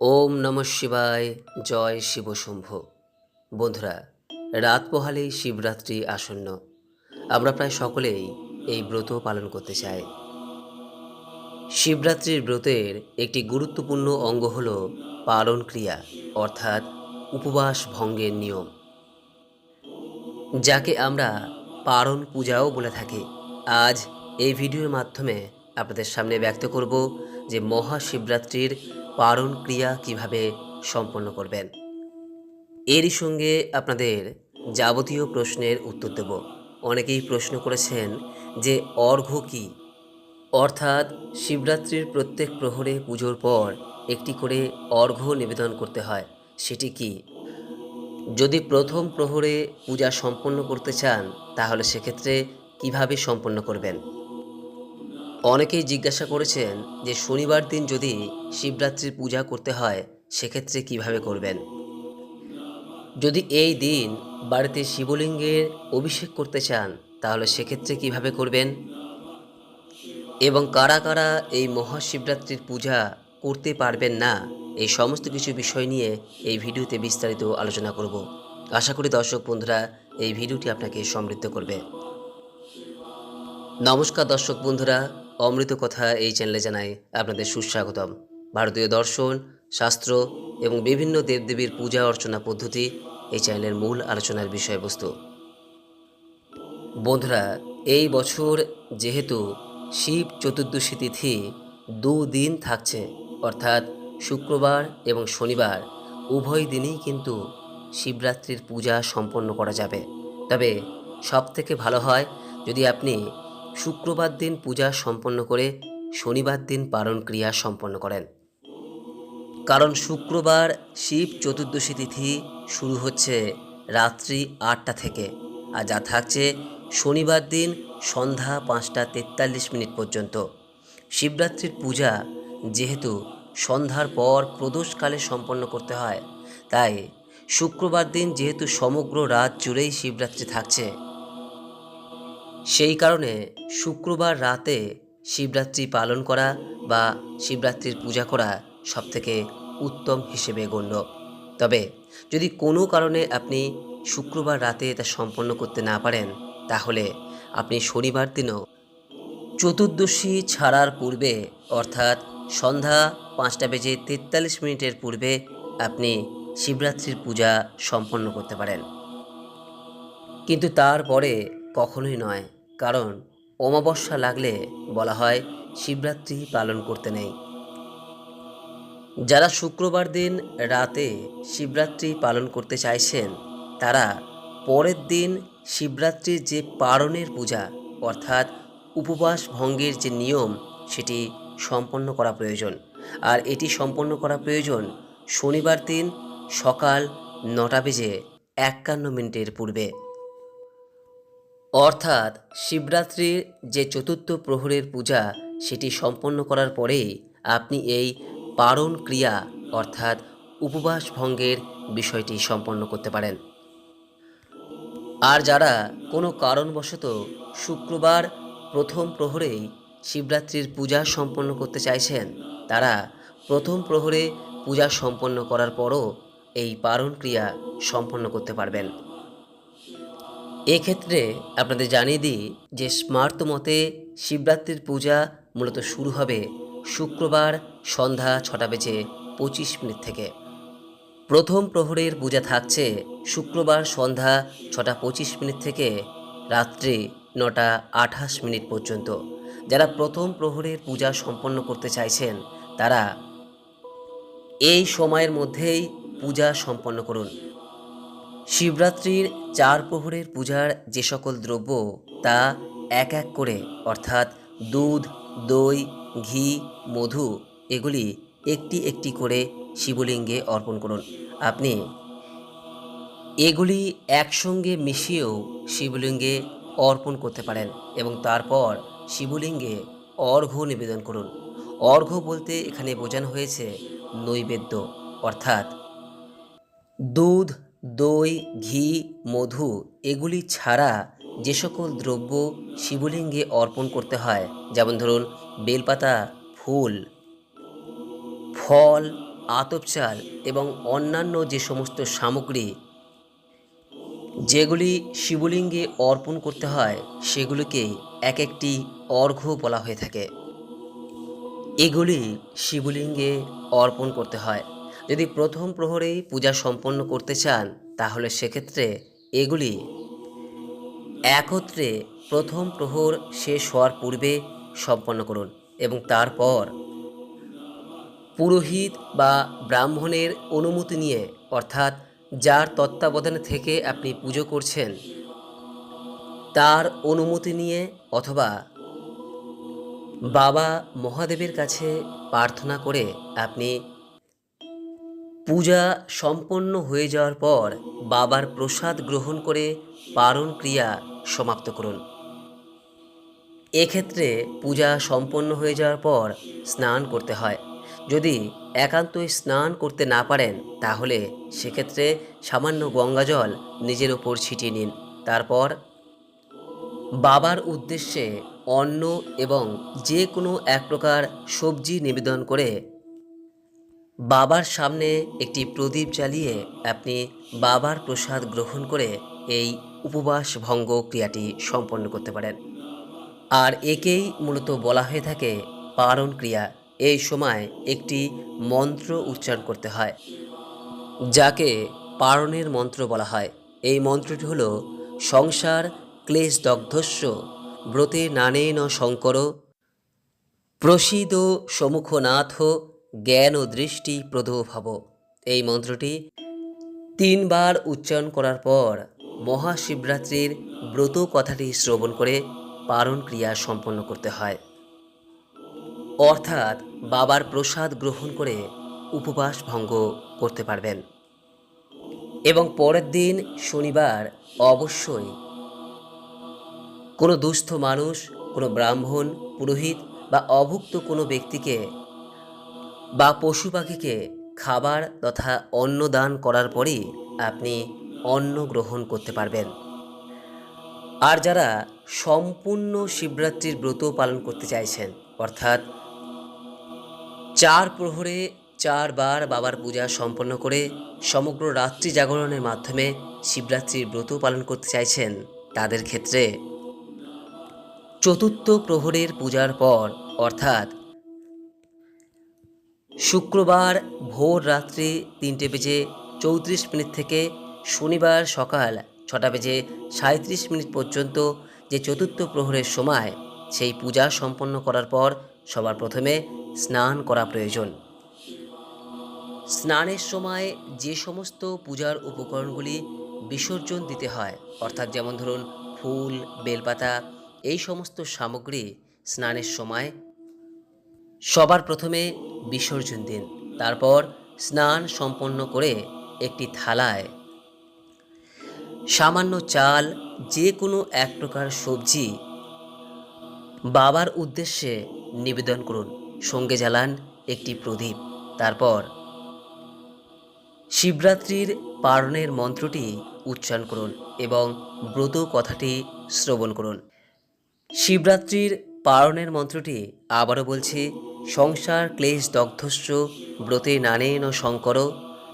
ওম নম শিবায়, জয় শিবশম্ভ বন্ধুরা, রাত পোহালেই শিবরাত্রি আসন্ন। আমরা প্রায় সকলেই এই ব্রত পালন করতে চাই। শিবরাত্রির ব্রতের একটি গুরুত্বপূর্ণ অঙ্গ হল পালন ক্রিয়া অর্থাৎ উপবাস ভঙ্গের নিয়ম। যাকে আমরা পারণ পূজাও বলে থাকি। আজ এই ভিডিওর মাধ্যমে আপনাদের সামনে ব্যক্ত করব যে মহাশিবরাত্রির পারণ ক্রিয়া কীভাবে সম্পন্ন করবেন? এরই সঙ্গে আপনাদের যাবতীয় প্রশ্নের উত্তর দেব। অনেকেই প্রশ্ন করেছেন যে অর্ঘ্য কী? অর্থাৎ শিবরাত্রির প্রত্যেক প্রহরে পুজোর পর একটি করে অর্ঘ্য নিবেদন করতে হয়, সেটি কি? যদি প্রথম প্রহরে পূজা সম্পন্ন করতে চান, তাহলে সেক্ষেত্রে কীভাবে সম্পন্ন করবেন? অনেকেই জিজ্ঞাসা করেছেন যে শনিবার দিন যদি শিবরাত্রির পূজা করতে হয়, সেক্ষেত্রে কীভাবে করবেন? যদি এই দিন বাড়িতে শিবলিঙ্গের অভিষেক করতে চান, তাহলে সেক্ষেত্রে কীভাবে করবেন? এবং কারা কারা এই মহাশিবরাত্রির পূজা করতে পারবেন না, এই সমস্ত কিছু বিষয় নিয়ে এই ভিডিওতে বিস্তারিত আলোচনা করব। আশা করি দর্শক বন্ধুরা, এই ভিডিওটি আপনাকে সমৃদ্ধ করবে। নমস্কার দর্শক বন্ধুরা অমৃত কথা এই চ্যানেলে জানাই আপনাদের সুস্বাগতম। ভারতীয় দর্শন, শাস্ত্র এবং বিভিন্ন দেবদেবীর পূজা অর্চনা পদ্ধতি এই চ্যানেলের মূল আলোচনার বিষয়বস্তু। বন্ধুরা, এই বছর যেহেতু শিব চতুর্দশী তিথি দুদিন থাকছে, অর্থাৎ শুক্রবার এবং শনিবার উভয় দিনেই কিন্তু শিবরাত্রির পূজা সম্পন্ন করা যাবে। তবে সবথেকে ভালো হয় যদি আপনি শুক্রবার দিন পূজা সম্পন্ন করে শনিবার দিন পালন ক্রিয়া সম্পন্ন করেন। কারণ শুক্রবার শিব চতুর্দশী তিথি শুরু হচ্ছে রাত্রি আটটা থেকে আর যা থাকছে শনিবার দিন সন্ধ্যা পাঁচটা তেতাল্লিশ মিনিট পর্যন্ত। শিবরাত্রির পূজা যেহেতু সন্ধ্যার পর প্রদোষকালে সম্পন্ন করতে হয়, তাই শুক্রবার দিন যেহেতু সমগ্র রাত জুড়েই শিবরাত্রি থাকছে সেই কারণে শুক্রবার রাতে শিবরাত্রি পালন করা বা শিবরাত্রির পূজা করা সবথেকে উত্তম হিসেবে গণ্য। তবে যদি কোনো কারণে আপনি শুক্রবার রাতে তা সম্পন্ন করতে না পারেন, তাহলে আপনি শনিবার দিনও চতুর্দশী ছাড়ার পূর্বে, অর্থাৎ সন্ধ্যা পাঁচটা বেজে তেতাল্লিশ মিনিটের পূর্বে আপনি শিবরাত্রির পূজা সম্পন্ন করতে পারেন। কিন্তু তারপরে কখনোই নয়, কারণ অমাবস্যা লাগলে বলা হয় শিবরাত্রি পালন করতে নেই। যারা শুক্রবার দিন রাতে শিবরাত্রি পালন করতে চাইছেন, তারা পরের দিন শিবরাত্রির যে পারণের পূজা, অর্থাৎ উপবাস ভঙ্গের যে নিয়ম, সেটি সম্পন্ন করা প্রয়োজন। আর এটি সম্পন্ন করা প্রয়োজন শনিবার দিন সকাল নটা বেজে একান্ন মিনিটের পূর্বে। অর্থাৎ শিবরাত্রির যে চতুর্থ প্রহরের পূজা, সেটি সম্পন্ন করার পরেই আপনি এই পারণ ক্রিয়া, অর্থাৎ উপবাস ভঙ্গের বিষয়টি সম্পন্ন করতে পারেন। আর যারা কোনো কারণবশত শুক্রবার প্রথম প্রহরেই শিবরাত্রির পূজা সম্পন্ন করতে চাইছেন, তারা প্রথম প্রহরে পূজা সম্পন্ন করার পরও এই পারণ ক্রিয়া সম্পন্ন করতে পারবেন। এক্ষেত্রে আপনাদের জানিয়ে দিই যে স্মার্ত মতে শিবরাত্রির পূজা মূলত শুরু হবে শুক্রবার সন্ধ্যা ছটা বেজে পঁচিশ মিনিট থেকে। প্রথম প্রহরের পূজা থাকছে শুক্রবার সন্ধ্যা ছটা পঁচিশ মিনিট থেকে রাত্রি নটা আঠাশ মিনিট পর্যন্ত। যারা প্রথম প্রহরের পূজা সম্পন্ন করতে চাইছেন, তারা এই সময়ের মধ্যেই পূজা সম্পন্ন করুন। শিবরাত্রির চার প্রহরের পূজার যে সকল দ্রব্য, তা এক এক করে, অর্থাৎ দুধ, দই, ঘি, মধু, এগুলি একটি একটি করে শিবলিঙ্গে অর্পণ করুন। আপনি এগুলি একসঙ্গে মিশিয়েও শিবলিঙ্গে অর্পণ করতে পারেন এবং তারপর শিবলিঙ্গে অর্ঘ্য নিবেদন করুন। অর্ঘ্য বলতে এখানে বোঝানো হয়েছে নৈবেদ্য, অর্থাৎ দুধ দই, ঘি, মধু এগুলি ছাড়া যে সকল দ্রব্য শিবলিঙ্গে অর্পণ করতে হয়, যেমন ধরুন বেলপাতা, ফুল, ফল, আতপ চাল এবং অন্যান্য যে সমস্ত সামগ্রী যেগুলি শিবলিঙ্গে অর্পণ করতে হয়, সেগুলিকে এক একটি অর্ঘ্য বলা হয়ে থাকে। এগুলি শিবলিঙ্গে অর্পণ করতে হয়। যদি প্রথম প্রহরেই পূজা সম্পন্ন করতে চান, তাহলে সেক্ষেত্রে এগুলি। একত্রে প্রথম প্রহর শেষ হওয়ার পূর্বে সম্পন্ন করুন এবং তারপর পুরোহিত বা ব্রাহ্মণের অনুমতি নিয়ে, অর্থাৎ যার তত্ত্বাবধানে থেকে আপনি পুজো করছেন, তার অনুমতি নিয়ে অথবা বাবা মহাদেবের কাছে প্রার্থনা করে আপনি পূজা সম্পন্ন হয়ে যাওয়ার পর বাবার প্রসাদ গ্রহণ করে পারণ ক্রিয়া সমাপ্ত করুন। এক্ষেত্রে পূজা সম্পন্ন হয়ে যাওয়ার পর স্নান করতে হয়। যদি একান্তই স্নান করতে না পারেন, তাহলে সেক্ষেত্রে সামান্য গঙ্গাজল নিজের ওপর ছিটিয়ে নিন। তারপর বাবার উদ্দেশ্যে অন্ন এবং যে কোনো এক প্রকার সবজি নিবেদন করে বাবার সামনে একটি প্রদীপ জ্বালিয়ে আপনি বাবার প্রসাদ গ্রহণ করে এই উপবাস ভঙ্গ ক্রিয়াটি সম্পন্ন করতে পারেন। আর একেই মূলত বলা হয়ে থাকে পারণ ক্রিয়া। এই সময় একটি মন্ত্র উচ্চারণ করতে হয়, যাকে পারণের মন্ত্র বলা হয়। এই মন্ত্রটি হল, সংসার ক্লেশ দগ্ধস্য, ব্রতে নানেন শঙ্কর প্রসিদ সমুখনাথ জ্ঞান ও দৃষ্টি প্রদোভাব। এই মন্ত্রটি তিনবার উচ্চারণ করার পর মহাশিবরাত্রির ব্রত কথাটি শ্রবণ করে পারণ ক্রিয়া সম্পন্ন করতে হয়। অর্থাৎ বাবার প্রসাদ গ্রহণ করে উপবাস ভঙ্গ করতে পারবেন। এবং পরের দিন শনিবার অবশ্যই কোনো দুস্থ মানুষ, কোনো ব্রাহ্মণ, পুরোহিত বা অভুক্ত কোনো ব্যক্তিকে বা পশু পাখিকে খাবার তথা অন্ন দান করার পরই আপনি অন্ন গ্রহণ করতে পারবেন। আর যারা সম্পূর্ণ শিবরাত্রির ব্রত পালন করতে চাইছেন, অর্থাৎ চার প্রহরে চারবার বাবার পূজা সম্পন্ন করে সমগ্র রাত্রি জাগরণের মাধ্যমে শিবরাত্রির ব্রত পালন করতে চাইছেন, তাদের ক্ষেত্রে চতুর্থ প্রহরের পূজার পর, অর্থাৎ শুক্রবার ভোর রাত্রি তিনটে বেজে চৌত্রিশ মিনিট থেকে শনিবার সকাল ছটা বেজে সাঁত্রিশ মিনিট পর্যন্ত যে চতুর্থ প্রহরের সময়, সেই পূজা সম্পন্ন করার পর সবার প্রথমে স্নান করা প্রয়োজন। স্নানের সময় যে সমস্ত পূজার উপকরণগুলি বিসর্জন দিতে হয়, অর্থাৎ যেমন ধরুন ফুল, বেলপাতা, এই সমস্ত সামগ্রী স্নানের সময় সবার প্রথমে বিসর্জন দিন, তারপর স্নান সম্পন্ন করে একটি থালায়। সামান্য চাল যে কোনো এক প্রকার সবজি বাবার উদ্দেশ্যে নিবেদন করুন। সঙ্গে জ্বালান একটি প্রদীপ, তারপর শিবরাত্রির পারণের মন্ত্রটি উচ্চারণ করুন এবং ব্রত কথাটি শ্রবণ করুন। শিবরাত্রির পারণের মন্ত্রটি আবারও বলছি সংসার ক্লেশ দগ্ধস্য, ব্রতে নানেন শঙ্কর,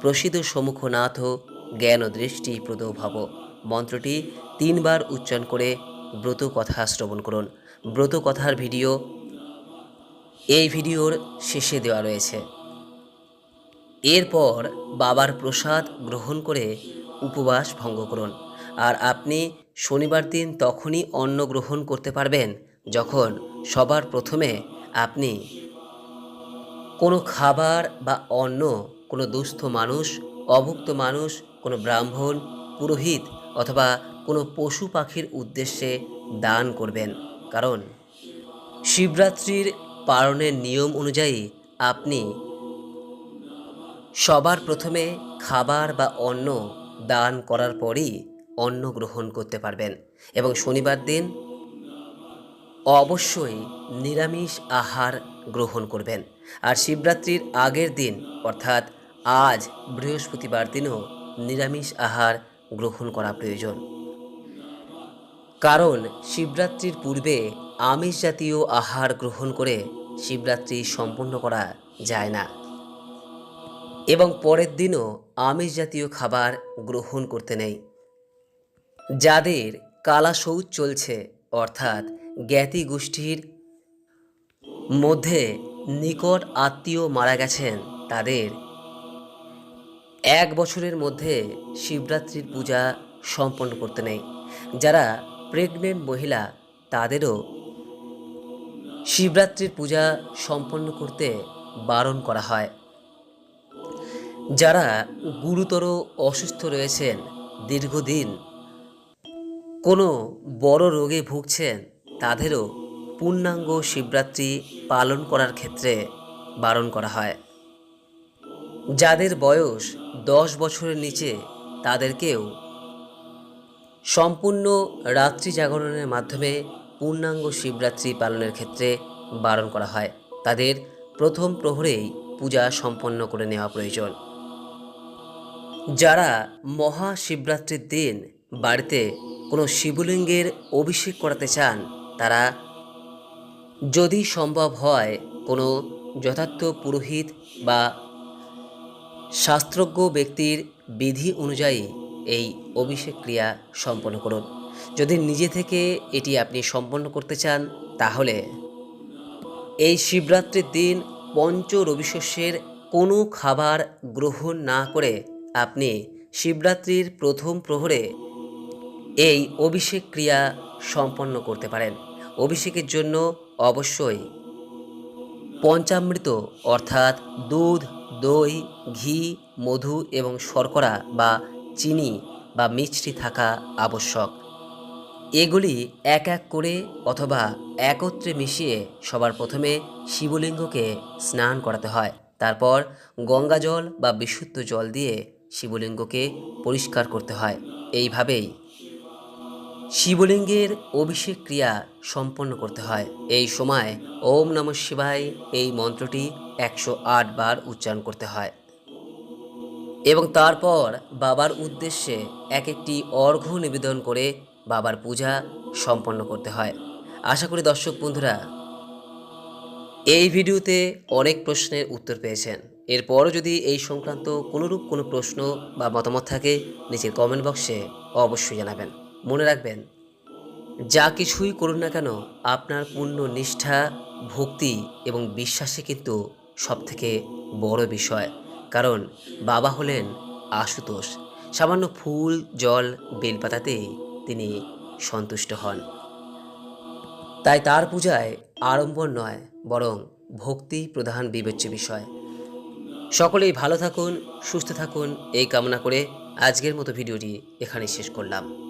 প্রসিদ্ধ সমুখনাথ জ্ঞান দৃষ্টি প্রদভাব মন্ত্রটি তিনবার উচ্চারণ করে ব্রত কথা শ্রবণ করুন। ব্রত কথার ভিডিও এই ভিডিওর শেষে দেওয়া রয়েছে। এরপর বাবার প্রসাদ গ্রহণ করে উপবাস ভঙ্গ করুন। আর আপনি শনিবার দিন তখনই অন্ন গ্রহণ করতে পারবেন, যখন সবার প্রথমে আপনি কোনো খাবার বা অন্ন কোনো দুস্থ মানুষ, অভুক্ত মানুষ, কোনো ব্রাহ্মণ, পুরোহিত অথবা কোনো পশু পাখির উদ্দেশ্যে দান করবেন। কারণ শিবরাত্রির পালনের নিয়ম অনুযায়ী আপনি সবার প্রথমে খাবার বা অন্ন দান করার পরই অন্ন গ্রহণ করতে পারবেন এবং শনিবার দিন অবশ্যই নিরামিষ আহার গ্রহণ করবেন। আর শিবরাত্রির আগের দিন, অর্থাৎ আজ বৃহস্পতিবার দিনও নিরামিষ আহার গ্রহণ করা প্রয়োজন। কারণ শিবরাত্রির পূর্বে আমিষ জাতীয় আহার গ্রহণ করে শিবরাত্রি সম্পন্ন করা যায় না। এবং পরের দিনও আমিষ জাতীয় খাবার গ্রহণ করতে নেই। যাদের কালা শৌচ চলছে, অর্থাৎ জ্ঞাতি গোষ্ঠীর মধ্যে নিকট আত্মীয় মারা গেছেন। তাদের এক বছরের মধ্যে শিবরাত্রির পূজা সম্পন্ন করতে নেই। যারা প্রেগনেন্ট মহিলা, তাদেরও শিবরাত্রির পূজা সম্পন্ন করতে বারণ করা হয়। যারা গুরুতর অসুস্থ রয়েছেন, দীর্ঘদিন কোনো বড় রোগে ভুগছেন তাদেরও পূর্ণাঙ্গ শিবরাত্রি পালন করার ক্ষেত্রে বারণ করা হয়। যাদের বয়স দশ বছরের নিচে, তাদেরকেও সম্পূর্ণ রাত্রি জাগরণের মাধ্যমে পূর্ণাঙ্গ শিবরাত্রি পালনের ক্ষেত্রে বারণ করা হয়। তাদের প্রথম প্রহরেই পূজা সম্পন্ন করে নেওয়া প্রয়োজন। যারা মহাশিবরাত্রির দিন বাড়িতে কোনো শিবলিঙ্গের অভিষেক করাতে চান তারা, যদি সম্ভব হয়, কোনো যথার্থ পুরোহিত বা শাস্ত্রজ্ঞ ব্যক্তির বিধি অনুযায়ী এই অভিষেক ক্রিয়া সম্পন্ন করুন। যদি নিজে থেকে এটি আপনি সম্পন্ন করতে চান, তাহলে এই শিবরাত্রির দিন পঞ্চ রবিশস্যের কোনো খাবার গ্রহণ না করে আপনি শিবরাত্রির প্রথম প্রহরে এই অভিষেক ক্রিয়া সম্পন্ন করতে পারেন। অভিষেকের জন্য অবশ্যই পঞ্চামৃত অর্থাৎ দুধ, দই, ঘি, মধু এবং শর্করা বা চিনি বা মিষ্টি থাকা আবশ্যক। এগুলি এক এক করে অথবা একত্রে মিশিয়ে সবার প্রথমে শিবলিঙ্গকে স্নান করাতে হয়। তারপর গঙ্গা জল বা বিশুদ্ধ জল দিয়ে শিবলিঙ্গকে পরিষ্কার করতে হয়। এইভাবেই শিবলিঙ্গের অভিষেক ক্রিয়া সম্পন্ন করতে হয়। এই সময় ওম নম শিবায় এই মন্ত্রটি একশো আট বার উচ্চারণ করতে হয়। এবং তারপর বাবার উদ্দেশ্যে এক একটি অর্ঘ্য নিবেদন করে বাবার পূজা সম্পন্ন করতে হয়। আশা করি দর্শক বন্ধুরা, এই ভিডিওতে অনেক প্রশ্নের উত্তর পেয়েছেন। এরপরও যদি এই সংক্রান্ত কোনোরূপ কোনো প্রশ্ন বা মতামত থাকে, নিচের কমেন্ট বক্সে অবশ্যই জানাবেন। মনে রাখবেন, যা কিছুই করুন না কেন, আপনার পূর্ণ নিষ্ঠা, ভক্তি এবং বিশ্বাসে কিন্তু সবথেকে বড় বিষয়। কারণ বাবা হলেন আশুতোষ। সামান্য ফুল, জল, বেলপাতাতেই তিনি সন্তুষ্ট হন। তাই তার পূজায় আড়ম্বর নয়, বরং ভক্তি প্রধান বিবেচ্য বিষয়। সকলেই ভালো থাকুন, সুস্থ থাকুন, এই কামনা করে আজকের মতো ভিডিওটি এখানে শেষ করলাম।